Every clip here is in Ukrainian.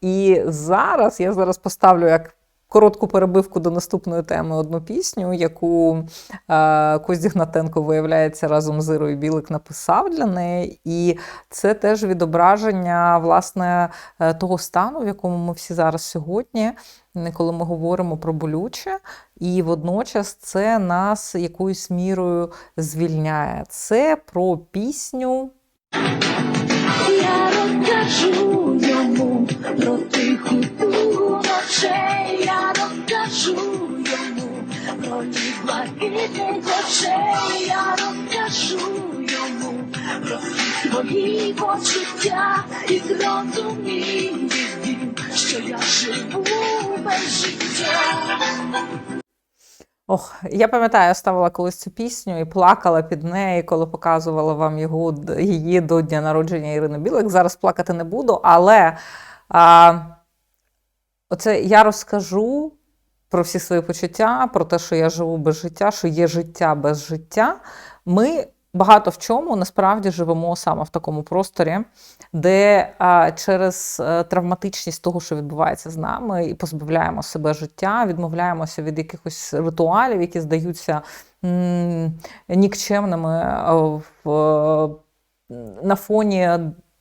І зараз я зараз поставлю як коротку перебивку до наступної теми одну пісню, яку е, Костя Гнатенко, виявляється, разом з Ірою Білик написав для неї. І це теж відображення власне е, того стану, в якому ми всі зараз сьогодні, коли ми говоримо про болюче, і водночас це нас якоюсь мірою звільняє. Це про пісню. Я розкажу йому про тиху ночей, я розкажу йому про ліс блакитних очей, я розкажу йому про свої почуття і зрозумію, що я живу без життя. Ох, я пам'ятаю, я ставила колись цю пісню і плакала під нею, коли показувала вам його, її до дня народження Ірини Білик. Зараз плакати не буду, але а, оце я розкажу про всі свої почуття, про те, що я живу без життя, що є життя без життя. Ми багато в чому насправді живемо саме в такому просторі, де а, через е, травматичність того, що відбувається з нами, і позбавляємо себе життя, відмовляємося від якихось ритуалів, які здаються м, нікчемними е, в, е, на фоні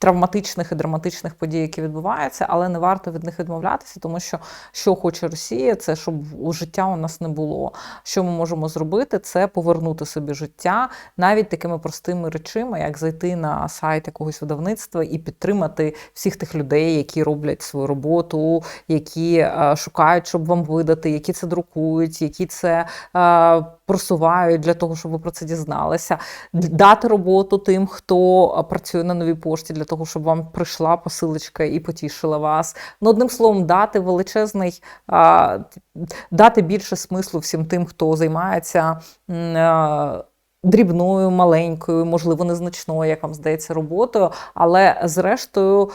травматичних і драматичних подій, які відбуваються, але не варто від них відмовлятися, тому що що хоче Росія, це щоб у життя у нас не було. Що ми можемо зробити, це повернути собі життя навіть такими простими речами, як зайти на сайт якогось видавництва і підтримати всіх тих людей, які роблять свою роботу, які е, шукають, щоб вам видати, які це друкують, які це. Просувають для того, щоб ви про це дізналися, дати роботу тим, хто працює на новій пошті, для того, щоб вам прийшла посилочка і потішила вас. Ну, одним словом, дати величезний, дати більше смислу всім тим, хто займається. Дрібною, маленькою, можливо, незначною, як вам здається, роботою, але зрештою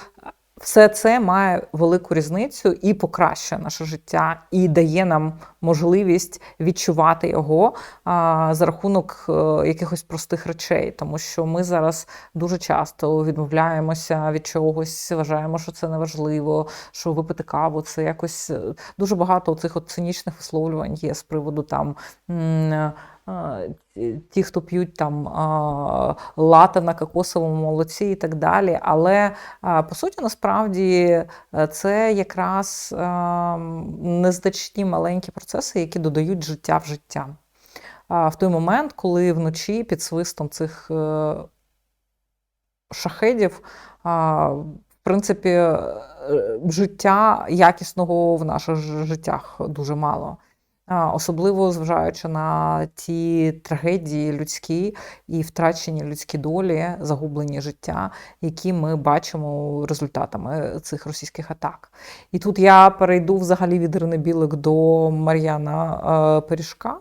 все це має велику різницю і покращує наше життя, і дає нам можливість відчувати його а, за рахунок е, якихось простих речей, тому що ми зараз дуже часто відмовляємося від чогось, вважаємо, що це неважливо, що випити каву це якось е, дуже багато цих цинічних висловлювань є з приводу там. Ті- хто п'ють там а, лате на кокосовому молоці і так далі. Але по суті, насправді е, це якраз незначні маленькі процеси, які додають життя в життя. В той момент, коли вночі під свистом цих е, шахедів, в принципі, е, життя якісного в наших життях дуже мало. Особливо зважаючи на ті трагедії людські і втрачені людські долі, загублені життя, які ми бачимо результатами цих російських атак. І тут я перейду взагалі від Ірини Білик до Мар'яна е, Пиріжка,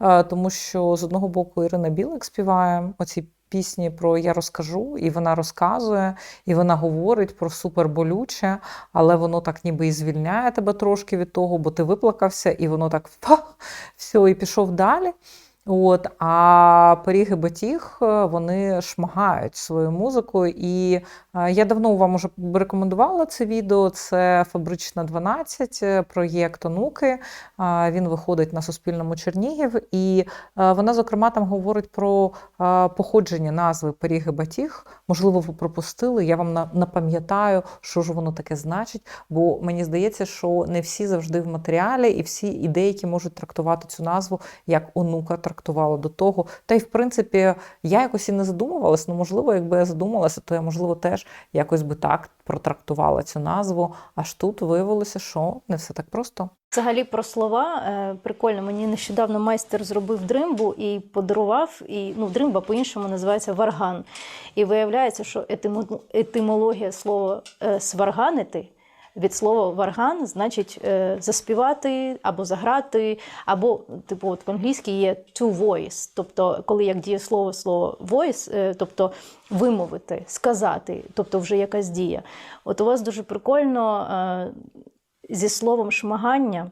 е, тому що з одного боку Ірина Білик співає оці пісні про я розкажу, і вона розказує, і вона говорить про суперболюче, але воно так ніби і звільняє тебе трошки від того, бо ти виплакався, і воно так все, і пішов далі. От, а пиріг і батіг е, вони шмагають свою музику. І е, я давно вам уже рекомендувала це відео. Це Фабрична 12, е, проєкт онуки. Е, Він виходить на Суспільному Чернігів, і вона, зокрема, там говорить про походження назви пиріг і батіг. Можливо, ви пропустили. Я вам на- напам'ятаю, що ж воно таке значить. Бо мені здається, що не всі завжди в матеріалі, і всі і деякі можуть трактувати цю назву як онука трактувала до того. Та й в принципі я якось і не задумувалася. Ну, можливо, якби я задумалася, то я можливо теж якось би так протрактувала цю назву. Аж тут виявилося, що не все так просто. Взагалі про слова е, прикольно. Мені нещодавно майстер зробив дримбу і подарував. І ну, дримба по-іншому називається варган. І виявляється, що етимо- етимологія слова е, сварганити від слова варган значить е, заспівати або заграти, або типу, от в англійській є to voice, тобто коли як дієслово слово voice, е, тобто вимовити, сказати, тобто вже якась дія. От у вас дуже прикольно. Е, зі словом шмагання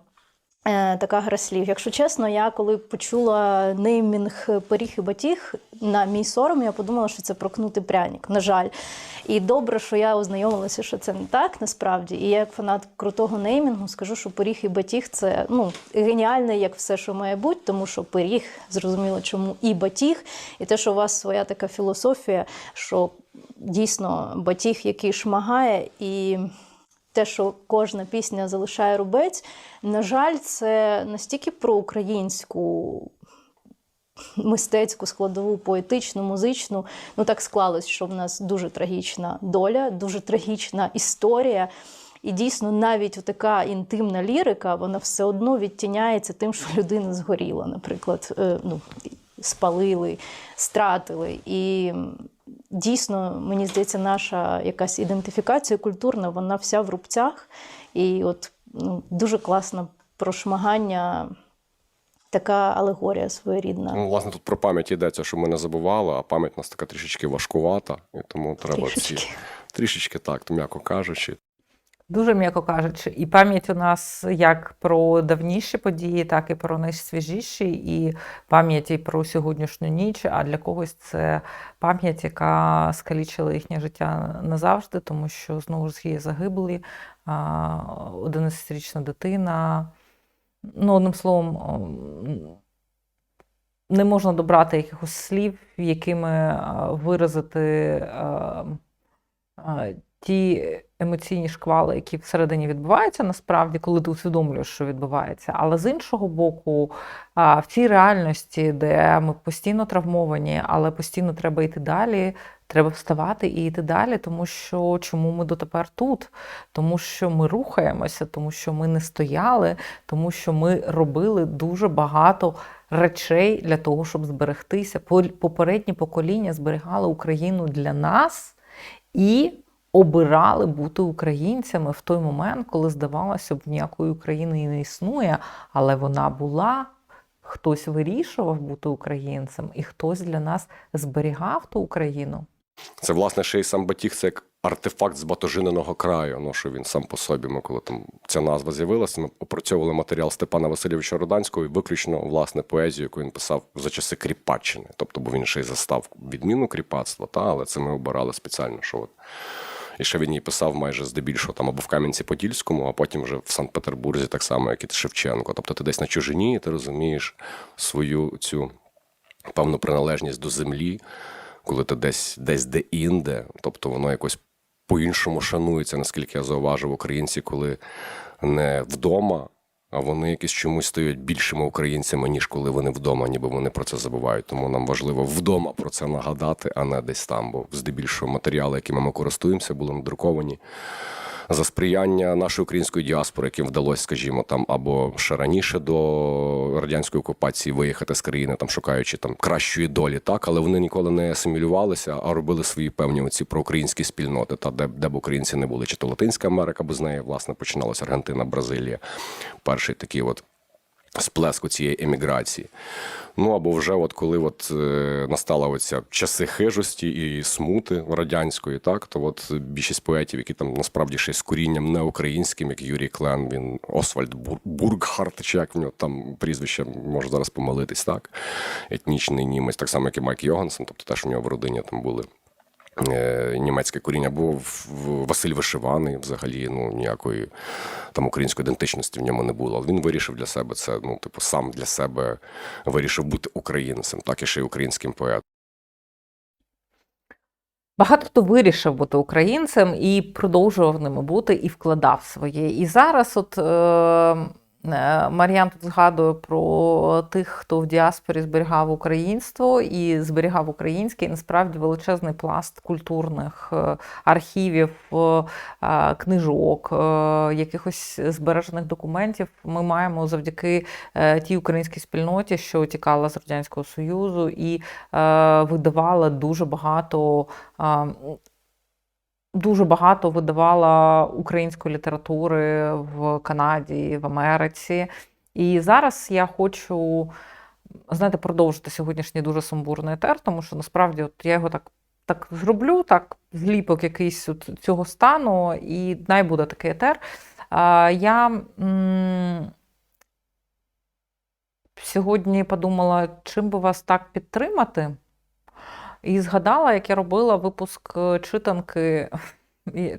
Така гра слів. Якщо чесно, я коли почула неймінг пиріг і батіг, на мій сором, я подумала, що це прокнути пряник. На жаль. І добре, що я ознайомилася, що це не так насправді. І я, як фанат крутого неймінгу, скажу, що пиріг і батіг це ну, геніальне, як все, що має бути, тому що пиріг, зрозуміло, чому і батіг, і те, що у вас своя така філософія, що дійсно батіг, який шмагає, і те, що кожна пісня залишає рубець, на жаль, це настільки про українську мистецьку складову, поетичну, музичну. Ну так склалось, що в нас дуже трагічна доля, дуже трагічна історія. І дійсно, навіть така інтимна лірика, вона все одно відтіняється тим, що людина згоріла, наприклад, е, ну, спалили, стратили. І дійсно, мені здається, наша якась ідентифікація культурна, вона вся в рубцях. І от ну, дуже класно прошмагання, така алегорія своєрідна. Ну, власне, тут про пам'ять йдеться, що ми не забували, а пам'ять у нас така трішечки важкувата, і тому треба трішечки. Трішечки. трішечки так, то м'яко кажучи. Дуже м'яко кажучи, і пам'ять у нас як про давніші події, так і про найсвіжіші, і пам'ять і про сьогоднішню ніч. А для когось це пам'ять, яка скалічила їхнє життя назавжди, тому що знову ж є загиблі, 11-річна дитина. Ну, одним словом, не можна добрати якихось слів, якими виразити ті емоційні шквали, які всередині відбуваються, насправді, коли ти усвідомлюєш, що відбувається. Але з іншого боку, в цій реальності, де ми постійно травмовані, але постійно треба йти далі. Треба вставати і йти далі, тому що чому ми дотепер тут? Тому що ми рухаємося, тому що ми не стояли, тому що ми робили дуже багато речей для того, щоб зберегтися. Попередні покоління зберігали Україну для нас і обирали бути українцями в той момент, коли здавалося б, ніякої України і не існує, але вона була. Хтось вирішував бути українцем, і хтось для нас зберігав ту Україну. Це, власне, ще й сам батіг, це як артефакт з батожиненого краю. Ну, що він сам по собі, ми коли там ця назва з'явилася, ми опрацьовували матеріал Степана Васильовича Руданського і виключно власне поезію, яку він писав за часи Кріпаччини. Тобто, бо він ще й застав відміну кріпацтва, та, але це ми обирали спеціально, що от. І ще він її писав майже здебільшого там або в Кам'янці-Подільському, а потім вже в Санкт-Петербурзі, так само, як і Шевченко. Тобто ти десь на чужині, і ти розумієш свою цю певну приналежність до землі, коли ти десь десь де-інде, тобто воно якось по-іншому шанується, наскільки я зауважив українці, коли не вдома, а вони якісь чомусь стають більшими українцями, ніж коли вони вдома, ніби вони про це забувають. Тому нам важливо вдома про це нагадати, а не десь там. Бо здебільшого матеріали, якими ми користуємося, були надруковані за сприяння нашої української діаспори, яким вдалося, скажімо, там або ще раніше до радянської окупації виїхати з країни, там шукаючи там кращої долі, так але вони ніколи не асимілювалися, а робили свої певні оці проукраїнські спільноти, та де, де б українці не були, чи то Латинська Америка, бо з неї власне починалася Аргентина, Бразилія. Перший такий от сплеску цієї еміграції. Ну або вже от коли от е, настала оця часи хижості і смути радянської, так то от більшість поетів, які там насправді ще з корінням неукраїнським, як Юрій Клен, він Освальд Бур- Бургхарт, чи як в нього там прізвище, можу зараз помилитись, так етнічний німець, так само, як і Майк Йогансен, тобто теж у нього в родині там були німецьке коріння, бо Василь Вишиваний взагалі ну, ніякої там української ідентичності в ньому не було. Але він вирішив для себе це, ну, типу, сам для себе вирішив бути українцем, так і ще й українським поетом. Багато хто вирішив бути українцем і продовжував ними бути, і вкладав своє. І зараз, от е, е, Мар'ян тут згадує про тих, хто в діаспорі зберігав українство і зберігав українське, і насправді величезний пласт культурних е, архівів, е, книжок, якихось збережених документів ми маємо завдяки тій українській спільноті, що тікала з Радянського Союзу, і видавала дуже багато. Дуже багато видавала української літератури в Канаді, в Америці. І зараз я хочу, знаєте, продовжити сьогоднішній дуже сумбурний етер, тому що насправді от я його так, так зроблю, так, зліпок якийсь от цього стану, і най буде такий етер. А, Я м, сьогодні подумала, чим би вас так підтримати. І згадала, як я робила випуск е, читанки.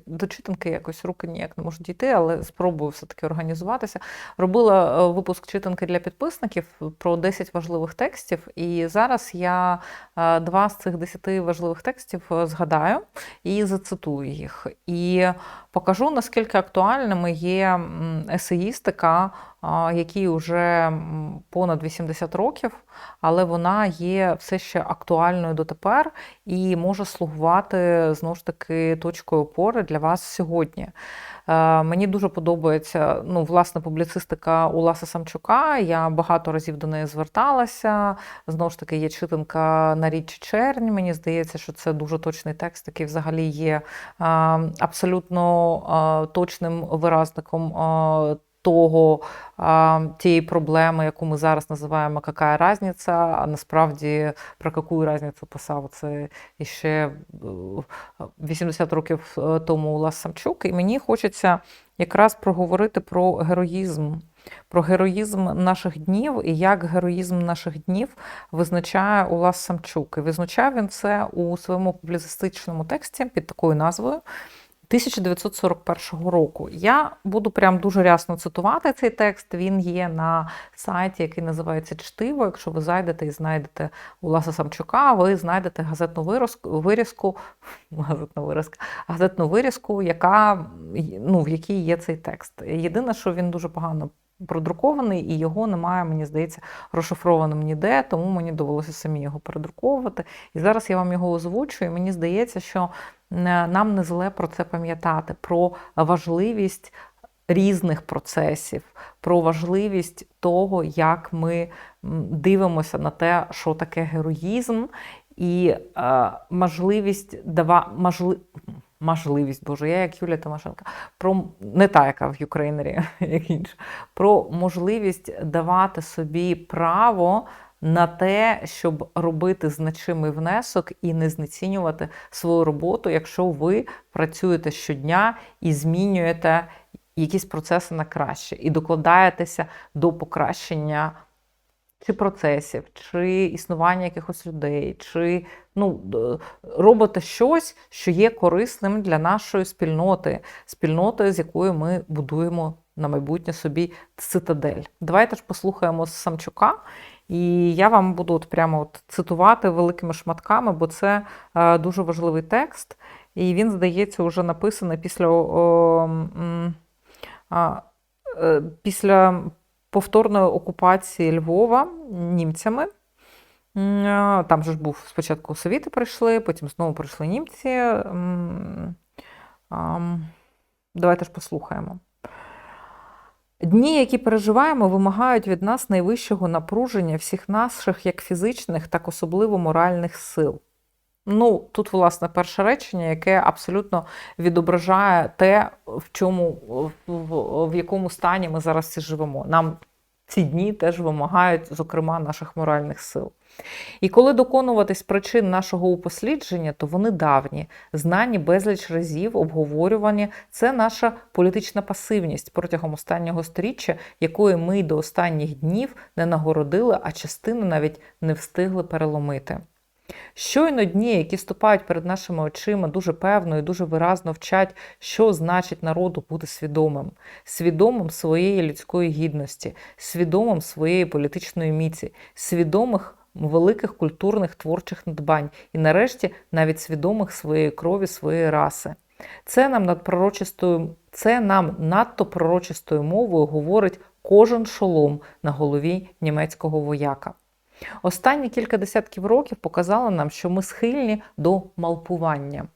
До читанки якось руки ніяк не можуть дійти, але спробую все-таки організуватися. Робила е, випуск читанки для підписників про 10 важливих текстів. І зараз я е, два з цих 10 важливих текстів згадаю і зацитую їх. І покажу, наскільки актуальними є есеїстика, якій вже понад 80 років, але вона є все ще актуальною дотепер і може слугувати знову ж таки точкою опори для вас сьогодні. Е, Мені дуже подобається ну, власне публіцистика Уласа Самчука. Я багато разів до неї зверталася. Знову ж таки, є читанка на річ чернь. Мені здається, що це дуже точний текст, який взагалі є е, абсолютно е, точним виразником. Е, Того тієї проблеми, яку ми зараз називаємо «какая разниця», а насправді про яку разницю писав це іще е, 80 років е, тому Улас Самчук. І мені хочеться якраз проговорити про героїзм, про героїзм наших днів і як героїзм наших днів визначає Улас Самчук. І визначав він це у своєму публіцистичному тексті під такою назвою. 1941 року. Я буду прям дуже рясно цитувати цей текст. Він є на сайті, який називається Чтиво. Якщо ви зайдете і знайдете Уласа Самчука, ви знайдете газетну вирізку, вирізку, газетну вирізку, газетну вирізку, яка, ну, в якій є цей текст. Єдине, що він дуже погано продрукований, і його немає, мені здається, розшифрованим ніде, тому мені довелося самі його передруковувати. І зараз я вам його озвучу, і мені здається, що нам не зле про це пам'ятати, про важливість різних процесів, про важливість того, як ми дивимося на те, що таке героїзм, і е, можливість дава можли, можливість, боже, я як Юлія Тимошенко, про не та, яка в Юкрейнері, як інша, про можливість давати собі право на те, щоб робити значимий внесок і не знецінювати свою роботу, якщо ви працюєте щодня і змінюєте якісь процеси на краще, і докладаєтеся до покращення чи процесів, чи існування якихось людей, чи ну, робите щось, що є корисним для нашої спільноти, спільноти, з якою ми будуємо на майбутнє собі цитадель. Давайте ж послухаємо Самчука. І я вам буду от прямо от цитувати великими шматками, бо це е, дуже важливий текст. І він, здається, вже написаний після, о, а, е, після повторної окупації Львова німцями. Там же ж був спочатку совіти прийшли, потім знову прийшли німці. Давайте ж послухаємо. Дні, які переживаємо, вимагають від нас найвищого напруження всіх наших як фізичних, так особливо моральних сил. Ну, тут, власне, перше речення, яке абсолютно відображає те, в чому в, в, якому стані ми зараз всі живемо. Нам ці дні теж вимагають, зокрема, наших моральних сил. І коли доконуватись причин нашого упослідження, то вони давні, знані безліч разів, обговорювані. Це наша політична пасивність протягом останнього сторіччя, якої ми до останніх днів не нагородили, а частину навіть не встигли переломити. Щойно дні, які ступають перед нашими очима, дуже певно і дуже виразно вчать, що значить народу бути свідомим, свідомим своєї людської гідності, свідомим своєї політичної міці, свідомих великих культурних творчих надбань і, нарешті, навіть свідомих своєї крові, своєї раси. Це нам над пророчистою, це нам надто пророчистою мовою говорить кожен шолом на голові німецького вояка. Останні кілька десятків років показали нам, що ми схильні до малпування.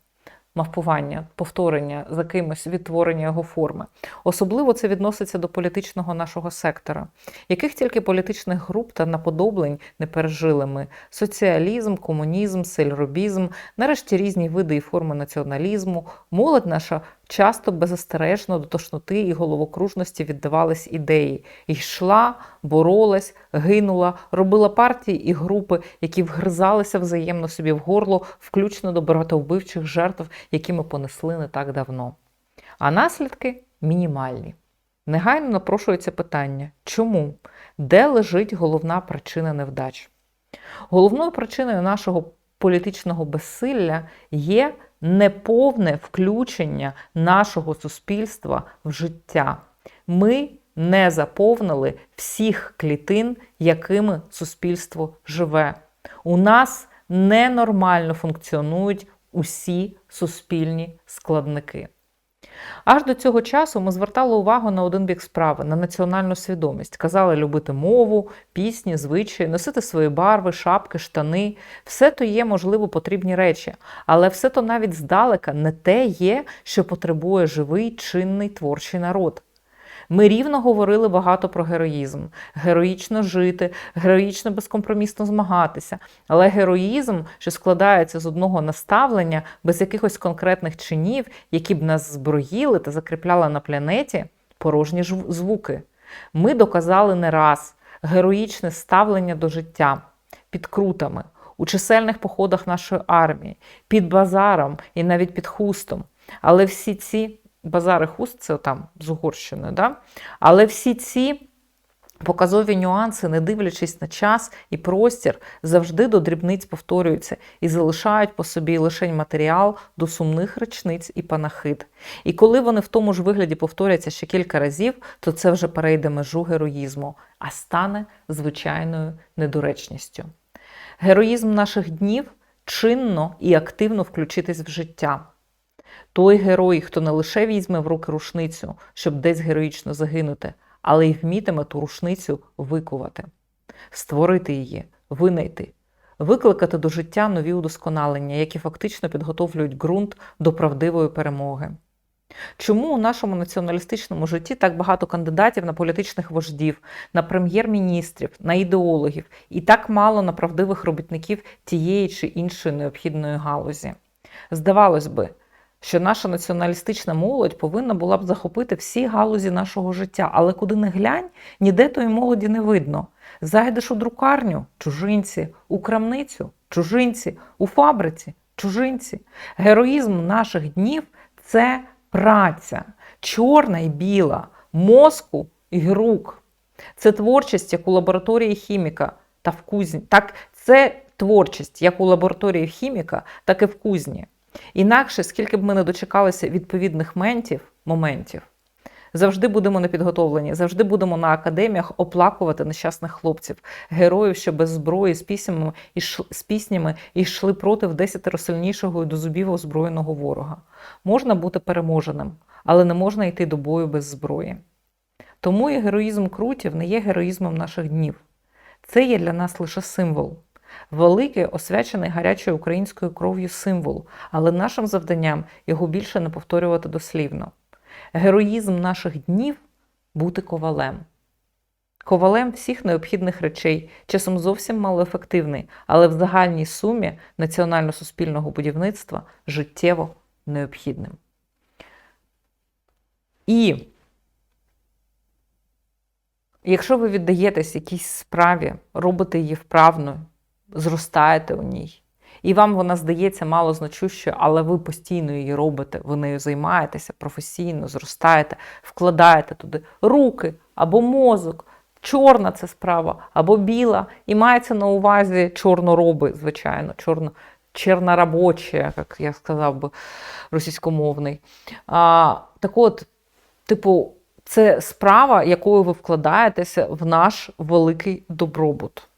Мавпування, повторення за кимось, відтворення його форми. Особливо це відноситься до політичного нашого сектора. Яких тільки політичних груп та наподоблень не пережили ми: соціалізм, комунізм, сельробізм, нарешті різні види і форми націоналізму, молодь наша часто беззастережно до тошноти і головокружності віддавались ідеї, йшла, боролась, гинула, робила партії і групи, які вгризалися взаємно собі в горло, включно до братовбивчих жертв, які ми понесли не так давно. А наслідки мінімальні. Негайно напрошується питання: чому? Де лежить головна причина невдач? Головною причиною нашого політичного безсилля є неповне включення нашого суспільства в життя. Ми не заповнили всіх клітин, якими суспільство живе. У нас ненормально функціонують усі суспільні складники. Аж до цього часу ми звертали увагу на один бік справи на національну свідомість. Казали любити мову, пісні, звичаї, носити свої барви, шапки, штани. Все то є, можливо, потрібні речі, але все то навіть здалека не те є, що потребує живий, чинний творчий народ. Ми рівно говорили багато про героїзм, героїчно жити, героїчно безкомпромісно змагатися. Але героїзм, що складається з одного наставлення, без якихось конкретних чинів, які б нас зброїли та закріпляли на планеті, порожні звуки. Ми доказали не раз героїчне ставлення до життя під крутами, у чисельних походах нашої армії, під базаром і навіть під хустом. Але всі ці базари хуст це там з Угорщиною, да? але всі ці показові нюанси, не дивлячись на час і простір, завжди до дрібниць повторюються і залишають по собі лише матеріал до сумних речниць і панахид. І коли вони в тому ж вигляді повторяться ще кілька разів, то це вже перейде межу героїзму, а стане звичайною недоречністю. Героїзм наших днів чинно і активно включитись в життя. Той герой, хто не лише візьме в руки рушницю, щоб десь героїчно загинути, але й вмітиме ту рушницю викувати, створити її, винайти, викликати до життя нові удосконалення, які фактично підготовлюють ґрунт до правдивої перемоги. Чому у нашому націоналістичному житті так багато кандидатів на політичних вождів, на прем'єр-міністрів, на ідеологів і так мало на правдивих робітників тієї чи іншої необхідної галузі? Здавалось би, що наша націоналістична молодь повинна була б захопити всі галузі нашого життя, але куди не глянь, ніде тої молоді не видно. Зайдеш у друкарню чужинці, у крамницю чужинці, у фабриці чужинці. Героїзм наших днів це праця, чорна і біла, мозку і рук. Це творчість як у лабораторії хіміка та в кузні. Так, це творчість як у лабораторії хіміка, так і в кузні. Інакше, скільки б ми не дочекалися відповідних ментів, моментів, завжди будемо непідготовлені, завжди будемо на академіях оплакувати нещасних хлопців, героїв, що без зброї з піснями з піснями йшли проти в десятеро сильнішого і до зубів озброєного ворога. Можна бути переможеним, але не можна йти до бою без зброї. Тому і героїзм крутів не є героїзмом наших днів. Це є для нас лише символ. Великий, освячений гарячою українською кров'ю символ, але нашим завданням його більше не повторювати дослівно. Героїзм наших днів бути ковалем. Ковалем всіх необхідних речей, часом зовсім малоефективний, але в загальній сумі національно-суспільного будівництва життєво необхідним. І якщо ви віддаєтесь якійсь справі, робите її вправно, зростаєте у ній, і вам вона здається мало значущою, але ви постійно її робите, ви нею займаєтеся професійно, зростаєте, вкладаєте туди руки або мозок. Чорна це справа або біла, і мається на увазі чорнороби, звичайно, чорно, чорноробочі, як я сказав би, російськомовний. А, так от, типу, це справа, якою ви вкладаєтеся в наш великий добробут.